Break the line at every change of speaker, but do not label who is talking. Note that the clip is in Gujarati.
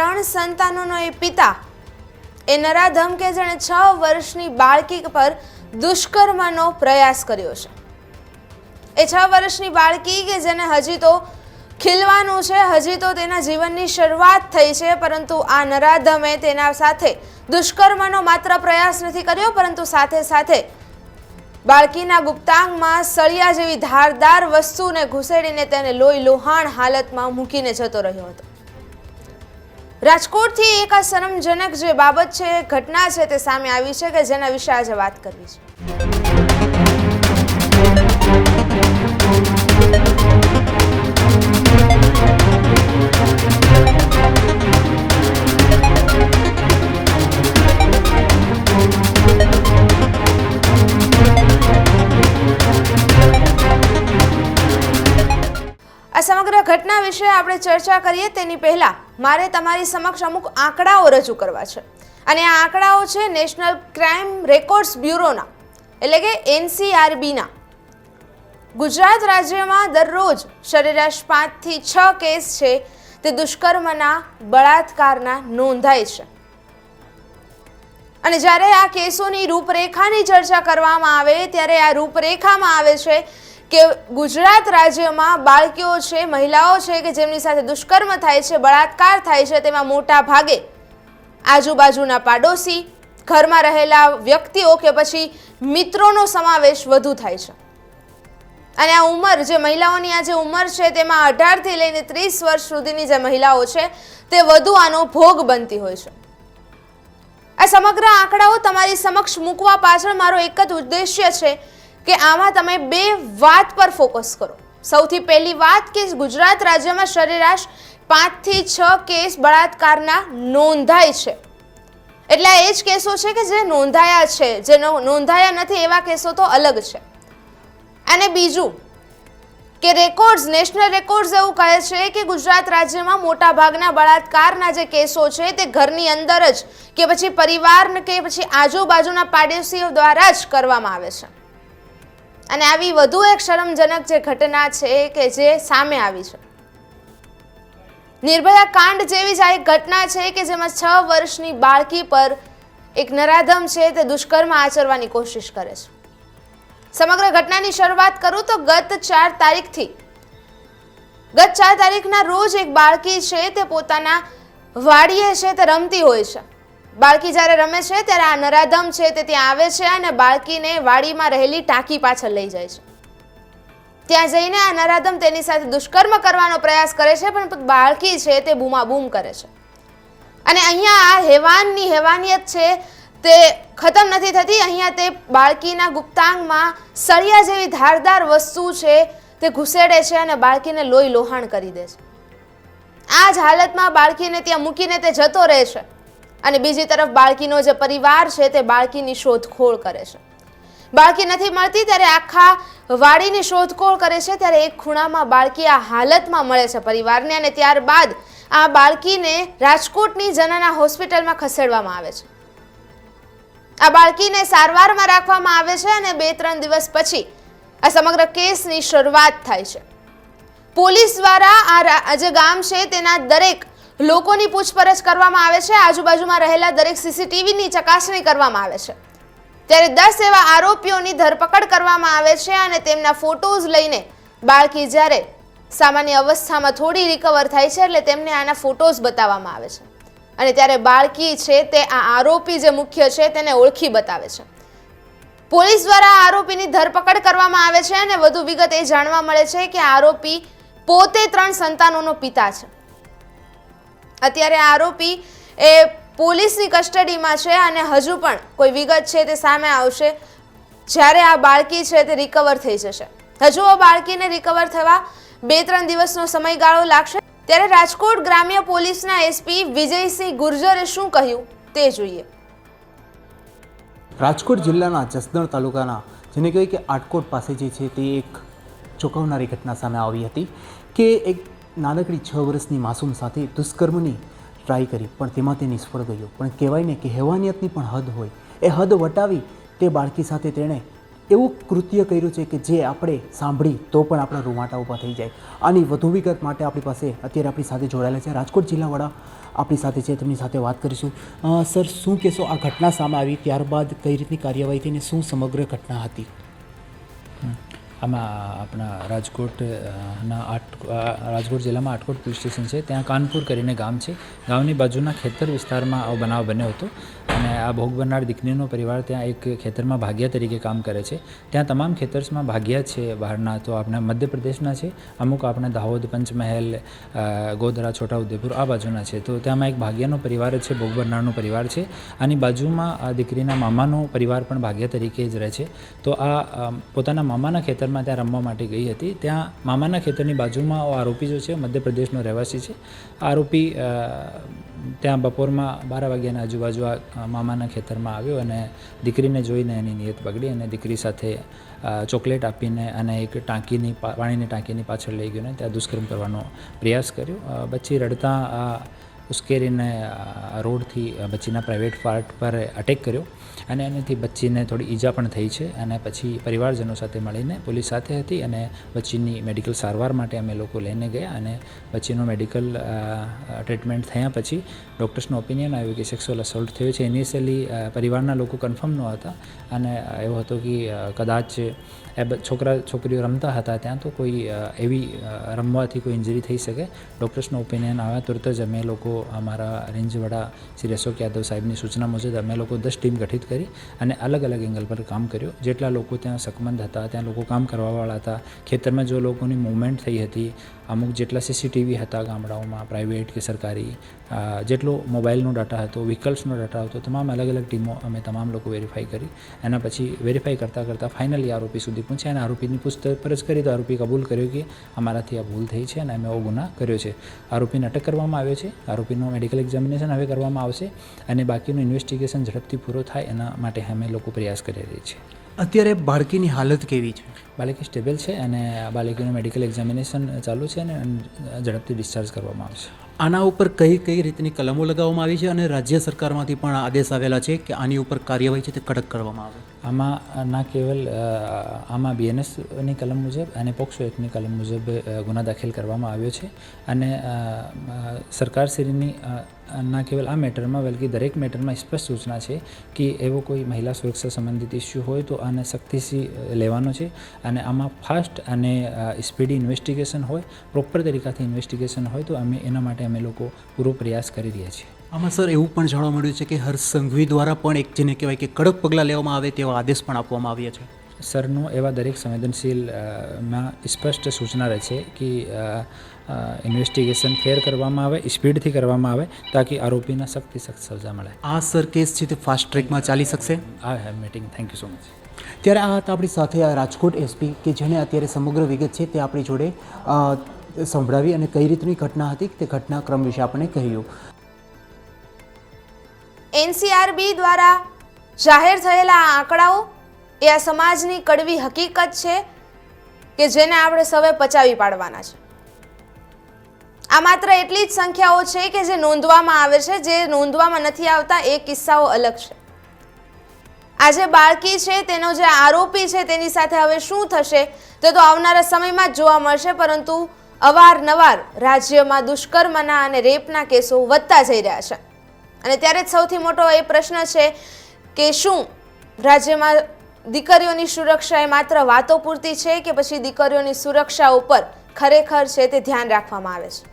ત્રણ સંતાનોનો એ પિતા. એ નરાધમ કે જેણે છ વર્ષની બાળકી પર દુષ્કર્મનો પ્રયાસ કર્યો છે. એ છ વર્ષની બાળકી કે જેને હજી તો ખીલવાનું છે, હજી તો તેના જીવનની શરૂઆત થઈ છે, પરંતુ આ નરાધમે તેના સાથે દુષ્કર્મનો માત્ર પ્રયાસ નથી કર્યો, પરંતુ સાથે સાથે બાળકીના ગુપ્તાંગમાં સળિયા જેવી ધારદાર વસ્તુને ઘુસેડીને તેને લોહી લોહાણ હાલતમાં મૂકીને જતો રહ્યો હતો. રાજકોટથી એક આ શરમજનક જે બાબત છે, ઘટના છે તે સામે આવી છે કે જેના વિશે આજે વાત કરવી છે? આ સમગ્ર ઘટના વિશે આપણે ચર્ચા કરીએ તેની પહેલા મારે તમારી સમક્ષ અમુક આંકડાઓ રજૂ કરવા છે. અને આ આંકડાઓ છે નેશનલ ક્રાઇમ રેકોર્ડ્સ બ્યુરોના, એટલે કે એનસીઆરબીના. ગુજરાત રાજ્યમાં દરરોજ સરેરાશ પાંચથી છ કેસ છે તે દુષ્કર્મના, બળાત્કારના નોંધાય છે. અને જ્યારે આ કેસોની રૂપરેખાની ચર્ચા કરવામાં આવે ત્યારે આ રૂપરેખામાં આવે છે કે ગુજરાત રાજ્યમાં બાળકીઓ છે, મહિલાઓ છે કે જેમની સાથે દુષ્કર્મ થાય છે, બળાત્કાર થાય છે, તેમાં મોટા ભાગે આજુબાજુના પાડોશી, ઘરમાં રહેલા વ્યક્તિઓ કે પછી મિત્રોનો સમાવેશ વધુ થાય છે. અને આ ઉંમર જે મહિલાઓની આ જે ઉંમર છે, તેમાં અઢારથી લઈને ત્રીસ વર્ષ સુધીની જે મહિલાઓ છે, તે વધુ આનો ભોગ બનતી હોય છે. આ સમગ્ર આંકડાઓ તમારી સમક્ષ મૂકવા પાછળ મારો એક જ ઉદ્દેશ્ય છે કે આમાં તમે બે વાત પર ફોકસ કરો. સૌથી પહેલી વાત કે ગુજરાત રાજ્યમાં સરેરાશ પાંચથી છ કેસ બળાત્કારના નોંધાય છે. એટલે એ જ કેસો છે કે જે નોંધાયા છે. જેનો નોંધાયા નથી એવા કેસો તો અલગ છે. અને બીજું કે રેકોર્ડ્સ, નેશનલ રેકોર્ડ્સ એવું કહે છે કે ગુજરાત રાજ્યમાં મોટા ભાગના બળાત્કારના જે કેસો છે તે ઘરની અંદર જ કે પછી પરિવાર કે પછી આજુબાજુના પાડોશીઓ દ્વારા જ કરવામાં આવે છે. અને આવી વધુ એક શરમજનક જે ઘટના છે કે જે સામે આવી છે. નિર્ભયા કાંડ જેવી જ આ એક ઘટના છે કે જેમાં છ વર્ષની બાળકી પર એક નરાધમ છે તે દુષ્કર્મ આચરવાની કોશિશ કરે છે. સમગ્ર ઘટનાની શરૂઆત કરું તો ગત ચાર તારીખથી. ગત ચાર તારીખના રોજ એક બાળકી છે તે પોતાના વાડીએ છે તે રમતી હોય છે. બાળકી જ્યારે રમે છે, ત્યારે આ નરાધમ છે તે ત્યાં આવે છે અને બાળકીને વાડીમાં રહેલી ટાંકી પાછળ લઈ જાય છે. ત્યાં જઈને આ નરાધમ તેની સાથે દુષ્કર્મ કરવાનો પ્રયાસ કરે છે, પણ બાળકી છે તે બૂમાબૂમ કરે છે. અને અહીંયા આ હેવાનની હેવાનિયત છે તે ખતમ નથી થતી, અહીંયા તે બાળકીના ગુપ્તાંગમાં સળિયા જેવી ધારદાર વસ્તુ છે તે ઘુસેડે છે અને બાળકીને લોહી લોહાણ કરી દે છે. આ જ હાલતમાં બાળકીને ત્યાં મૂકીને તે જતો રહે છે. અને બીજી તરફ બાળકીનો જે પરિવાર છે તે બાળકીની શોધખોળ કરે છે. બાળકી નથી મળતી ત્યારે આખા વાડીની શોધખોળ કરે છે ત્યારે એક ખૂણામાં બાળકી આ હાલતમાં મળે છે પરિવારને અને ત્યારબાદ આ બાળકીને રાજકોટની જનના હોસ્પિટલમાં ખસેડવામાં આવે છે. આ બાળકીને સારવારમાં રાખવામાં આવે છે અને બે ત્રણ દિવસ પછી આ સમગ્ર કેસની શરૂઆત થાય છે. પોલીસ દ્વારા આ જે ગામ છે તેના દરેક લોકોની પૂછપરછ કરવામાં આવે છે. આજુબાજુમાં રહેલા દરેક સીસીટીવીની ચકાસણી કરવામાં આવે છે. ત્યારે દસ એવા આરોપીઓની ધરપકડ કરવામાં આવે છે અને તેમના ફોટોઝ લઈને બાળકી જ્યારે સામાન્ય અવસ્થામાં થોડી રિકવર થાય છે એટલે તેમને આના ફોટોઝ બતાવવામાં આવે છે. અને ત્યારે બાળકી છે તે આ આરોપી જે મુખ્ય છે તેને ઓળખી બતાવે છે. પોલીસ દ્વારા આરોપીની ધરપકડ કરવામાં આવે છે અને વધુ વિગત એ જાણવા મળે છે કે આરોપી પોતે ત્રણ સંતાનોનો પિતા છે. અત્યારે આરોપી એ પોલીસની કસ્ટડીમાં છે અને હજુ પણ કોઈ વિગત છે તે સામે આવશે. જ્યારે આ બાળકી છે તે રિકવર થઈ જશે. હજુ આ બાળકીને રિકવર થવા બે ત્રણ દિવસનો સમયગાળો લાગશે. ત્યારે રાજકોટ ગ્રામ્ય પોલીસના એસપી વિજયસિંહ ગુર્જરે શું કહ્યું તે જોઈએ.
રાજકોટ જિલ્લાના જસદણ તાલુકાના જેને કહેવાય કે આટકોટ પાસે જે છે તે એક ચોંકાવનારી ઘટના સામે આવી હતી કે એક નાનકડી છ વર્ષની માસૂમ સાથે દુષ્કર્મની ટ્રાય કરી, પણ તેમાં તે નિષ્ફળ ગયો. પણ કહેવાય ને કે હેવાનિયતની પણ હદ હોય. એ હદ વટાવી તે બાળકી સાથે તેણે એવું કૃત્ય કર્યું છે કે જે આપણે સાંભળી તો પણ આપણા રૂમાટા ઊભા થઈ જાય. આની વધુ વિગત માટે આપણી પાસે અત્યારે આપણી સાથે જોડાયેલા છે. રાજકોટ જિલ્લાવાળા આપણી સાથે છે. તેમની સાથે વાત કરીશું. સર, શું કહેશો આ ઘટના સામે આવી? ત્યારબાદ કઈ રીતની કાર્યવાહી થઈને શું સમગ્ર ઘટના હતી?
આમાં આપણા રાજકોટ અ, ના આટ રાજકોટ જિલ્લામાં આટકોટ પોલીસ સ્ટેશન છે. ત્યાં કાનપુર કરીને ગામ છે. ગામની બાજુના ખેતર વિસ્તારમાં આવો બનાવ બન્યો હતો અને આ ભોગ બનનાર દીકરીનો પરિવાર ત્યાં એક ખેતરમાં ભાગ્યા તરીકે કામ કરે છે. ત્યાં તમામ ખેતર્સમાં ભાગ્યા છે બહારના તો આપણા મધ્યપ્રદેશના છે. અમુક આપણા દાહોદ પંચમહેલ ગોધરા છોટાઉદેપુર આ બાજુના છે. તો ત્યાંમાં એક ભાગિયાનો પરિવાર છે ભોગ બનનારનો પરિવાર છે. આની બાજુમાં આ દીકરીના મામાનો પરિવાર પણ ભાગ્યા તરીકે જ રહે છે. તો આ પોતાના મામાના ખેતરમાં ત્યાં રમવા માટે ગઈ હતી. ત્યાં મામાના ખેતરની બાજુમાં આરોપી જો છે, મધ્યપ્રદેશનો રહેવાસી છે. આરોપી ત્યાં બપોરમાં બાર વાગ્યાના આજુબાજુ આ મામાના ખેતરમાં આવ્યો અને દીકરીને જોઈને એની નિયત બગડી અને દીકરી સાથે ચોકલેટ આપીને અને એક ટાંકીની પાણીની ટાંકીની પાછળ લઈ ગયો ને ત્યાં દુષ્કર્મ કરવાનો પ્રયાસ કર્યો. પછી રડતા આ ઉશ્કેરીને રોડથી બચ્ચીના પ્રાઇવેટ પાર્ટ પર અટેક કર્યો અને એનાથી બચ્ચીને થોડી ઈજા પણ થઈ છે અને પછી પરિવારજનો સાથે મળીને પોલીસ સાથે હતી અને બચ્ચીની મેડિકલ સારવાર માટે અમે લોકો લઈને ગયા અને બચ્ચીનો મેડિકલ ટ્રીટમેન્ટ થયા પછી ડૉક્ટર્સનો ઓપિનિયન આવ્યું કે સેક્સ્યુઅલ અસોલ્ટ થયો છે. ઇનિશિયલી પરિવારના લોકો કન્ફર્મ ન હતા અને એવો હતો કે કદાચ એ છોકરા, છોકરીઓ રમતા હતા ત્યાં તો કોઈ એવી રમવાથી કોઈ ઇન્જરી થઈ શકે. ડૉક્ટર્સનો ઓપિનિયન આવ્યા, તુરત જ અમે લોકો અમારા રેન્જવાળા શ્રી અશોક યાદવ સાહેબની સૂચના મુજબ અમે લોકો દસ ટીમ ગઠિત કરી અને અલગ અલગ એંગલ પર કામ કર્યું. જેટલા લોકો ત્યાં સકમંદ હતા, ત્યાં લોકો કામ કરવાવાળા હતા. ખેતરમાં જો લોકોની મૂવમેન્ટ થઈ હતી અમુક જેટલા સીસીટીવી હતા ગામડાઓમાં પ્રાઇવેટ કે સરકારી જેટલો મોબાઈલનો ડાટા હતો વ્હીકલ્સનો ડાટા હતો, તમામ અલગ અલગ ટીમો અમે તમામ લોકો વેરીફાઈ કરી. એના પછી વેરીફાઈ કરતાં કરતાં ફાઇનલી આરોપી સુધી પહોંચ્યા અને આરોપીની પૂછપરછ કરી તો આરોપી કબૂલ કર્યો કે અમારાથી આ ભૂલ થઈ છે અને અમે એવો ગુના કર્યો છે. આરોપીને અટક કરવામાં આવ્યો છે. આરોપીનું મેડિકલ એક્ઝામિનેશન હવે કરવામાં આવશે અને બાકીનું ઇન્વેસ્ટિગેશન ઝડપથી પૂરો થાય એના માટે અમે લોકો પ્રયાસ કરી રહી છીએ.
અત્યારે બાળકીની હાલત કેવી છે?
બાળકી સ્ટેબલ છે અને બાળકીનું મેડિકલ એક્ઝામિનેશન ચાલુ છે અને ઝડપથી ડિસ્ચાર્જ કરવામાં આવશે.
આના ઉપર કઈ કઈ રીતની કલમો લગાવવામાં આવી છે અને રાજ્ય સરકારમાંથી પણ આદેશ આવેલા છે કે આની ઉપર કાર્યવાહી છે તે કડક કરવામાં આવે?
આમાં ના કેવલ આમાં બીએનએસની કલમ મુજબ અને પોક્સો એક્ટની કલમ મુજબ ગુના દાખલ કરવામાં આવ્યો છે. અને સરકારશ્રીની ના કેવલ આ મેટરમાં, બલકે દરેક મેટરમાં સ્પષ્ટ સૂચના છે કે એવો કોઈ મહિલા સુરક્ષા સંબંધિત ઇસ્યુ હોય તો આને સખ્તીથી લેવાનો છે. અને આમાં ફાસ્ટ અને સ્પીડી ઇન્વેસ્ટિગેશન હોય, પ્રોપર તરીકાથી ઇન્વેસ્ટિગેશન હોય તો અમે એના માટે અમે લોકો પૂરો પ્રયાસ કરી રહ્યા છીએ.
આમાં સર એવું પણ જાણવા મળ્યું છે કે હર્ષ સંઘવી દ્વારા પણ એક જેને કહેવાય કે કડક પગલાં લેવામાં આવે તેવા આદેશ પણ આપવામાં આવ્યા છે.
સરનો એવા દરેક સંવેદનશીલમાં સ્પષ્ટ સૂચના રહે છે કે ઇન્વેસ્ટિગેશન ફેર કરવામાં આવે સ્પીડથી કરવામાં આવે તાકી આરોપીને સખ્તથી સખ્ત સજા મળે.
આ સર કેસ છે તે ફાસ્ટ ટ્રેકમાં ચાલી શકશે?
આ have meeting thank you so much
ત્યારે આ હતા આપણી સાથે આ રાજકોટ એસપી કે જેને અત્યારે સમગ્ર વિગત છે તે આપણી જોડે. સંભળાવી અને કઈ રીતની ઘટના હતી તે ઘટનાક્રમ વિશે આપણે કહ્યું.
એનસીઆરબી દ્વારા જાહેર થયેલા આંકડાઓ એ આ સમાજની કડવી હકીકત છે કે જેને આપણે સૌએ પચાવી પાડવાના છે. આ માત્ર એટલી જ સંખ્યાઓ છે કે જે નોંધવામાં આવે છે, જે નોંધવામાં નથી આવતા, એ કિસ્સાઓ અલગ છે. આ જે બાળકી છે, તેનો જે આરોપી છે, તેની સાથે હવે શું થશે તે તો આવનારા સમયમાં જ જોવા મળશે, પરંતુ અવારનવાર રાજ્યમાં દુષ્કર્મના અને રેપના કેસો વધતા જઈ રહ્યા છે. અને ત્યારે જ સૌથી મોટો એ પ્રશ્ન છે કે શું રાજ્યમાં દીકરીઓની સુરક્ષા એ માત્ર વાતો પૂરતી છે કે પછી દીકરીઓની સુરક્ષા ઉપર ખરેખર છે તે ધ્યાન રાખવામાં આવે છે?